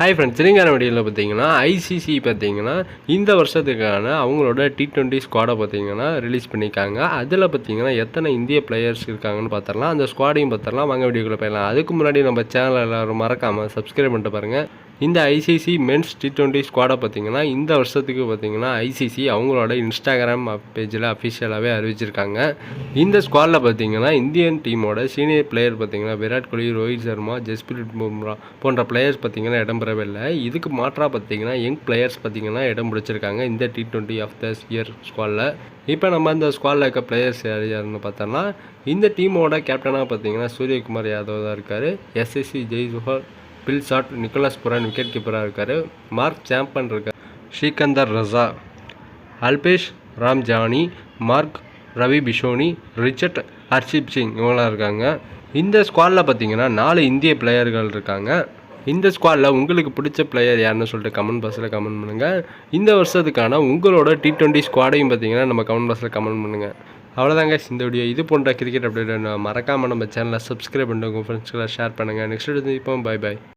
Hi friends Telangana வீடியோவில் பார்த்தீங்கன்னா ICC பார்த்தீங்கன்னா இந்த வருஷத்துக்கான அவங்களோட டி டுவெண்ட்டி ஸ்குவாடை பார்த்தீங்கன்னா ரிலீஸ் பண்ணியிருக்காங்க. அதில் பார்த்தீங்கன்னா எத்தனை இந்திய பிளேயர்ஸ் இருக்காங்கன்னு பார்த்துடலாம். அந்த ஸ்குவாடையும் பார்த்துடலாம். வாங்க வீடியோக்குள்ளே போயிடலாம். அதுக்கு முன்னாடி நம்ம சேனல் எல்லோரும் மறக்காமல் சப்ஸ்கிரைப் பண்ணிட்டு பாருங்கள் இந்த ஐசிசி மென்ஸ் டி டுவெண்ட்டி ஸ்குவாடை பார்த்தீங்கன்னா இந்த வருஷத்துக்கு பார்த்தீங்கன்னா ஐசிசி அவங்களோட இன்ஸ்டாகிராம் பேஜில் அஃபிஷியலாகவே அறிவிச்சிருக்காங்க. இந்த ஸ்குவாடில் பார்த்தீங்கன்னா இந்தியன் டீமோட சீனியர் பிளேயர் பார்த்தீங்கன்னா விராட் கோலி ரோஹித் சர்மா ஜஸ்பிரிட் பும்ரா போன்ற பிளேயர்ஸ் பார்த்தீங்கன்னா இடம் இல்லை இதுக்கு மாற்றாக பார்த்தீங்கன்னா யங் பிளேயர்ஸ் பார்த்தீங்கன்னா இடம் பிடிச்சிருக்காங்க இந்த T twenty of the year ஸ்குவாடில் இப்போ நம்ம இந்த ஸ்குவாடில் இருக்க பிளேயர்ஸ் யார் யாருன்னு பார்த்தோம்னா இந்த டீமோட கேப்டனாக பார்த்தீங்கன்னா சூரியகுமார் யாதவ் தான் இருக்கார் எஸ்எஸ்சி ஜெய்ஜோஹர் Phil Salt Nicholas Pooran wicket கீப்பராக இருக்கார். மார்க் சாம்பன் இருக்கார். ஸ்ரீகந்தர் ரஸா அல்பேஷ் ராம்ஜானி மார்க் ரவி பிஷோனி ரிச்சர்ட் ஹர்ஷிப் சிங் இவங்களாம் இருக்காங்க. இந்த ஸ்குவாடில் பார்த்தீங்கன்னா நாலு இந்திய பிளேயர்கள் இருக்காங்க. இந்த ஸ்குவாடில் உங்களுக்கு பிடிச்ச பிளேயர் யாருன்னு சொல்லிட்டு கமெண்ட் பாக்ஸில் கமெண்ட் பண்ணுங்கள் இந்த வருஷத்துக்கான உங்களோட டி ட்வெண்ட்டி ஸ்குவாடையும் பார்த்தீங்கன்னா நம்ம கமெண்ட் பாக்ஸில் கமெண்ட் பண்ணுங்கள் அவ்வளோதாங்க இந்த வீடியோ இது போன்ற கிரிக்கெட் அப்டேட் மறக்காமல் நம்ம சேனலை சப்ஸ்கிரைப் பண்ணுங்கள் உங்கள் ஃப்ரெண்ட்ஸ்களை ஷேர் பண்ணுங்கள் நெக்ஸ்ட் வீடியோ இப்போ பாய் பாய்